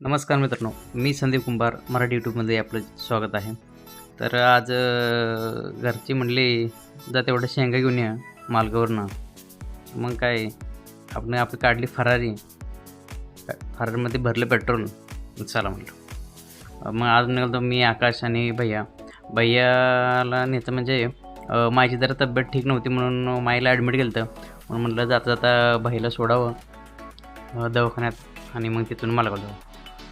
नमस्कार मित्रांनो मी संदीप कुंभार मराठी यूट्यूबमध्ये आपलं स्वागत आहे. तर आज घरची म्हणली जा तेवढं शेंगा घेऊन या मालगावरनं मग काय आपण आपली काढली फरारी. फरारीमध्ये भरलं पेट्रोल. चला म्हटलं. मग आज निघालो मी आकाश आणि भैया. भैयाला नेतं म्हणजे माझी जरा तब्येत ठीक नव्हती म्हणून माईला ॲडमिट केलं होतं म्हणून म्हटलं जाता जाता भैयाला सोडावं दवाखान्यात आणि मग तिथून मालगाव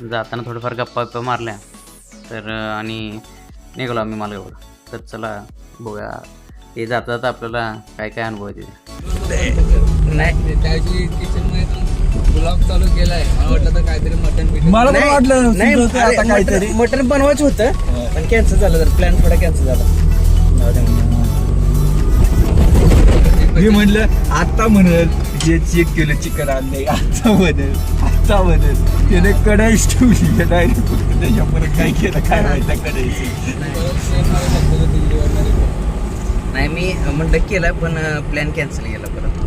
जाताना थोडंफार गप्पा गप्पा मारल्या. तर आणि निघालो आम्ही मालगावर तर चला बघूया. ते जाता जाता आपल्याला काय काय अनुभवमध्ये ब्लॉग चालू केलाय. मला वाटलं तर काहीतरी मटन मला पण वाटलं आता काहीतरी. मटण बनवायचं होतं पण कॅन्सल झालं तर प्लॅन थोडा कॅन्सल झाला. मी म्हणलं आता म्हणल. जे चेक केलं चिकन आणलंय. आता म्हणल आता म्हणल. त्याने कढाईच ठेवली डायरेक्ट फक्त त्याच्या परत काय केलं काय माहिती कढाईचं. नाही मी म्हणलं केलं पण प्लॅन कॅन्सल केला परत.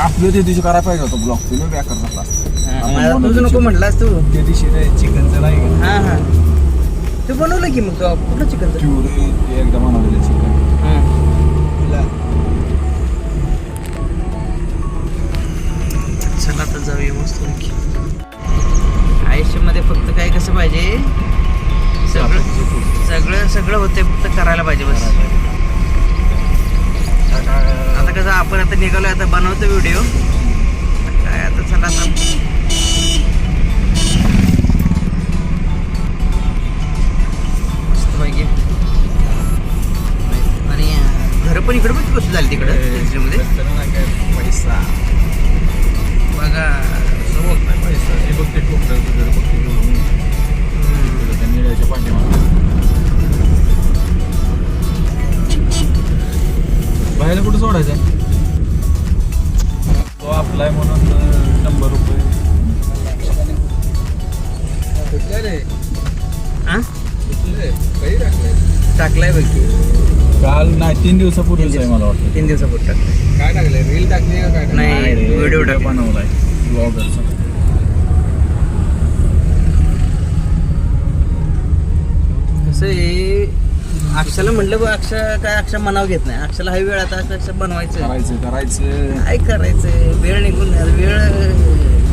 आपलं त्या दिवशी करायला पाहिजे होतं ब्लॉक तुम्ही बॅकर झाला तुझं नको. म्हणलास तू. त्या दिवशी चिकनचं नाही. का हा हा. तू बनवलं की मग तू कुठलं चिकन प्युरी ते एकदा बनवलेलं चिकन मस्त आयुष्यामध्ये फक्त काय कसं पाहिजे? सगळं सगळं सगळं होते फक्त करायला पाहिजे बस. आता कसं आपण आता निघालोय आता बनवतो व्हिडिओ काय आता चला आता बाहेर कुठं सोडायचं तो आपलाय म्हणून शंभर रुपये हा? टाकलंय बघ की. काल नाही तीन दिवसापूर्वीच आहे मला वाटतं तीन दिवसापूर्वी टाकलाय काय टाकलंय रील टाकली का काय? नाही. व्हिडिओ टाकला. बनवलाय ब्लॉगरचा कसं आहे अक्षाला म्हटलं बघ अक्षा काय अक्षा मनाव घेत नाही. अक्षाला हा वेळ आता अक्षा बनवायचं. करायचं करायचं. काय करायचं? वेळ निघून वेळ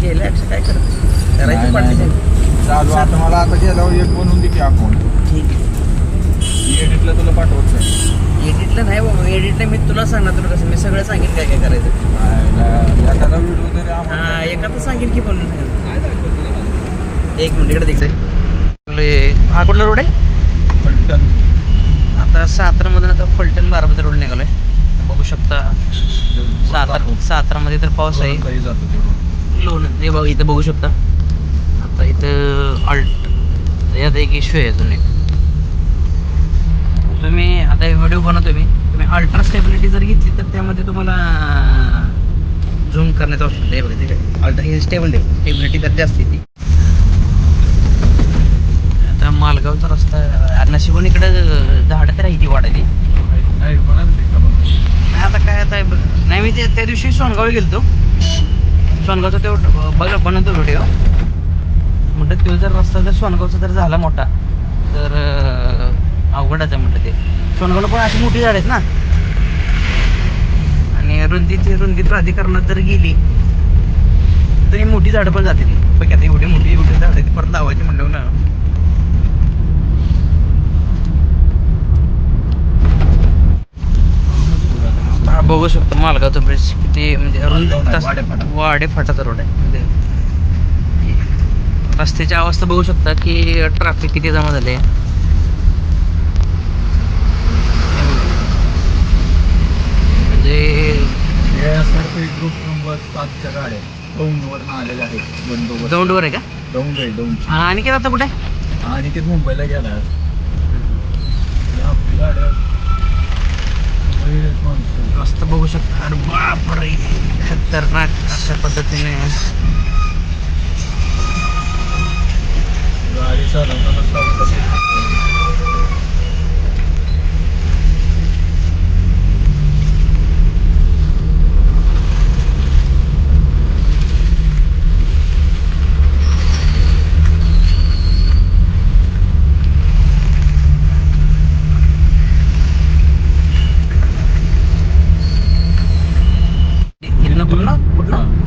गेला अक्षा काय करत करायचं नाही, नाही. चालू आता मला आता गेल्यावर एक बनवून दे की अकाउंट ठीक आहे. एडिटला तुला पाठवायचं एडिटला नाही बाबा एडिटला मी तुला सांगणार तुला कसं. मी सगळं सांगेन काय काय करायचं. नाही, एखादा व्हिडिओ तरी हा आम्हाला एखादं सांगेन की पण काय दाखवत तुला? मला? एक मिनिट इकडे दिसतंय हा कुठला रोड आहे? पलटण आता सातारामधून आता फलटण बारामती रोड निघालोय. बघू शकता सातारा सातारामध्ये तर पाऊस आहे. काही जातो तेवढं लोण हे बघा इथं बघू शकता. आता इथं अल्ट यात एक इश्यू आहे अजून एक. तुम्ही आता व्हिडिओ बनवतो मी तुम्ही. अल्ट्रा स्टेबिलिटी जर घेतली तर त्यामध्ये तुम्हाला झूम करण्याचं ऑप्शन आहे. बघा ते अल्ट्रा ही स्टेबिलिटी स्टेबिलिटी तर जास्त येते आता मालगावचा रस्ता नशिबून इकडं झाडं तर आहे ती वाढायची. नाही आता काय आता नाही मी ते त्या दिवशी सोनगाव गेलतो. सोनगावचा तो बघ बनवतो व्हिडिओ. म्हणतात तो जर रस्ता जर सोनगावचा जर झाला मोठा तर अवघडच आहे म्हणतं ते. सोनगावला पण अशी मोठी झाड आहेत ना. आणि रुंदीची रुंदी प्राधिकरणात जर गेली तर ही मोठी झाडं पण जाते ती बघ आता एवढी मोठी एवढी झाडं आहेत, परत लावायची म्हणलं ना हा बघू शकतो मालगावचा ब्रिज किती म्हणजे रुंद तस- वाडेफाटा. वाडे फाटाचा रोड आहे. म्हणजे रस्त्याची अवस्था बघू शकता की ट्रॅफिक किती जमा झाले म्हणजे ग्रुप नंबर सातच्या गाड्या दौंडवर आलेल्या आहेत. बंदोबस्त. दौंडवर आहे का? दौंड आहे दौंड आणि काय आता कुठे? आणि ते मुंबईला गेला. आपली गाड्या माणसं. रस्ता बघू शकता अरे बापरे खतरनाक अशा पद्धतीने गाडी चालवताना सावकाश.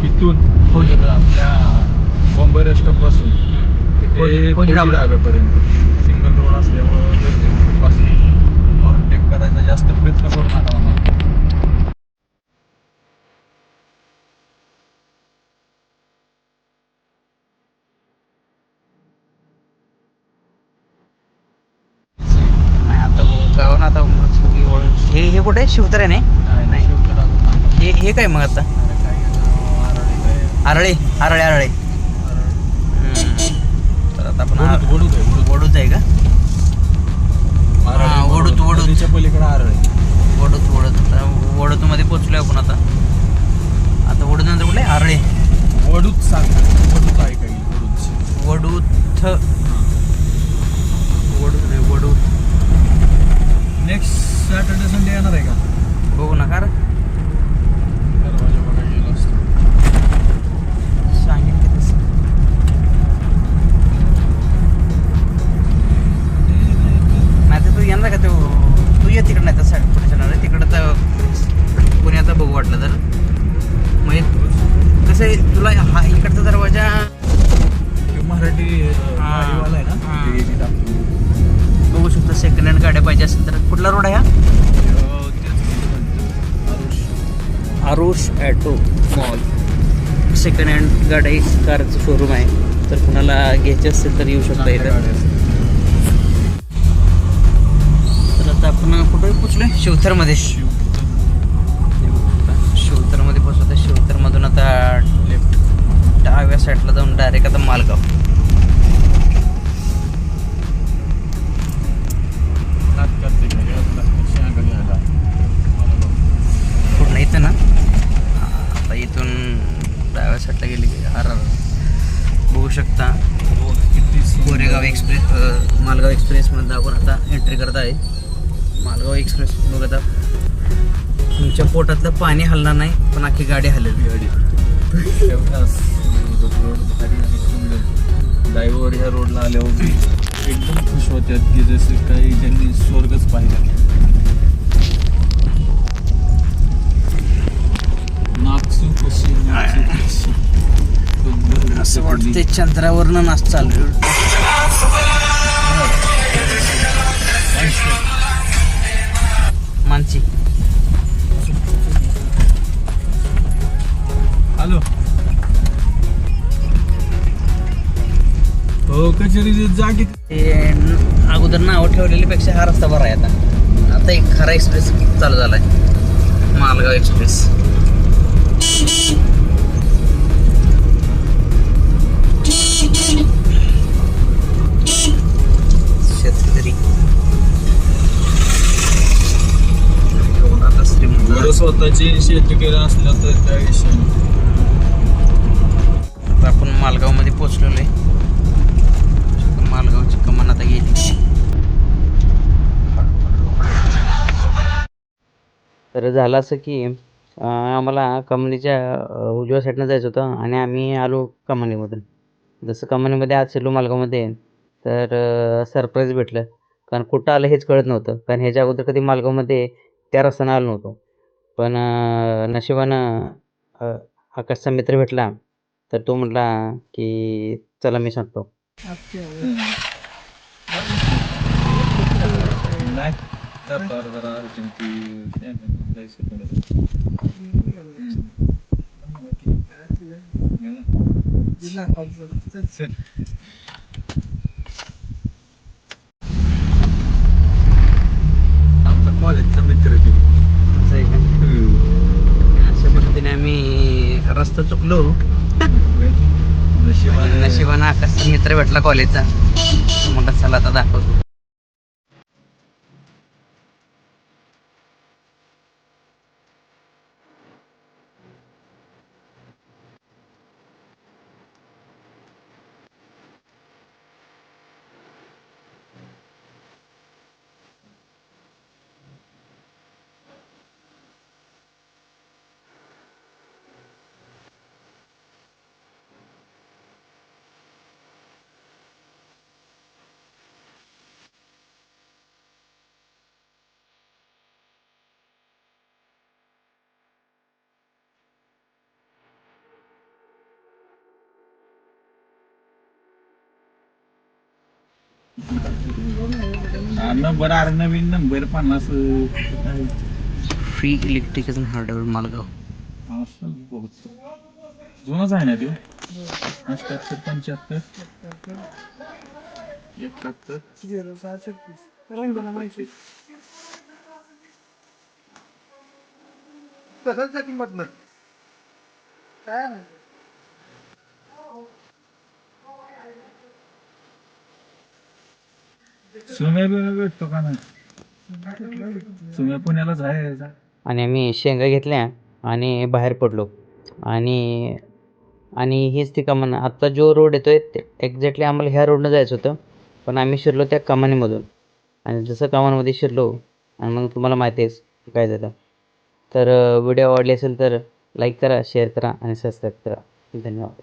इथून हो. तर आपल्या बॉम्बे रेस्टॉपपासून ते ढाबा. ढाब्यापर्यंत सिंगल रोड असल्यामुळे ओव्हरटेक करायचा जास्त प्रयत्न करू नका ओळख- हे हे कुठे शिवतरे नाही. हे हे काय मग आता? आरळी? आरळे आरळे आरळे हम्म. तर आता आपण वडूद आहे, वडूद. वडूच आहे का? वडूद. नदीच्या पलीकडे आरळी. वडूत वडूत आता वडूतमध्ये पोचलोय आपण आता. आता वडूत नंतर कुठले? आरळे. वडूद सांग. वडूद आहे काही वडूत वडूत कसं आहे तुला हा इकडचा दरवाजा मराठी हा. गाडीवाला आहे ना. ते. बघू शकतो सेकंड हँड गाड्या पाहिजे असेल तर कुठला रोड आहे हा अं, तेच किती म्हणतो. Aarush. Aarush auto mall second hand गाडी कारचं शोरूम आहे तर कुणाला घ्यायचे असेल तर येऊ शकता चांगल्या इथं गाड्या असतात. तर आता आपण कुठे पोचलोय शिवथरमध्ये शिवथरमध्ये मधून आता लेफ्ट डाव्या साईडला जाऊन डायरेक्ट आता मालगाव. पूर्ण इथं ना? आता इथून डाव्या साईडला गेली की आर आर बघू शकता. कोरेगाव एक्सप्रेस मालगाव एक्सप्रेसमध्ये आपण आता एंट्री करत आहे. मालगाव एक्सप्रेस बघत तुमच्या पोटातलं पाणी हलणार नाही पण अख्खी गाडी हलेल. सुंदर. ड्रायव्हर ह्या रोडला आल्यावर एकदम खुश होत्यात की जसे काही त्यांनी स्वर्गच पाहिला. असं वाटते चंद्रावरनं नाच चालू कचेरी जागी ते न- अगोदर नाव ठेवलेल्यापेक्षा हा रस्ता बरा आहे आता. आता एक खरा एक्सप्रेस चालू झालाय. मालगाव एक्सप्रेस. शेतकरी. स्वतःची शेती केलं असलं तर त्या विषयाने आपण मालगावमध्ये पोचलेलो आहे. कमान आता गेली. तर झालं असं की आम्हाला कमनीच्या उजव्या साईडनं जायचं होतं आणि आम्ही आलो कमानीमधून जसं कमानीमध्ये आज शिलो मालगावमध्ये तर सरप्राईज भेटलं. कारण कुठं आलं हेच कळत नव्हतं. कारण ह्याच्या अगोदर कधी मालगावमध्ये त्या रस्त्यानं आलो नव्हतो. पण नशिबानं आकाशचा मित्र भेटला. तर तो म्हटला की चला मी सांगतो. नाही जरा जरा अर्जंटी जायचं आमचा कॉलेजचा मित्र तो. असं आहे का अशा पद्धतीने आम्ही रस्ता चुकलो नशिबाने नशिबानं आकाश मित्र भेटला कॉलेजचा म्हटलं चला आता दाखवतो नंबर अरे नवीन नंबर पन्नास. Free electrical hardware Malgaon. जुनाच आहे ना तो अठ्याहत्तर पंच्याहत्तर. एकाहत्तर. सुम्या बिम्या भेटतो का नाही? सुम्या पुण्यालाच आहे आणि आम्ही शेंगा घेतल्या आणि बाहेर पडलो. आणि आणि हीच ती कमान. आत्ता जो रोड येतो आहे एक्झॅक्टली आम्हाला ह्या रोडनं जायचं होतं. पण आम्ही शिरलो त्या कमानीमधून. आणि जसं कमानमध्ये शिरलो आणि मग तुम्हाला माहिती आहे काय झालं. तर व्हिडिओ आवडली असेल तर लाईक करा शेअर करा आणि सबस्क्राईब करा. धन्यवाद.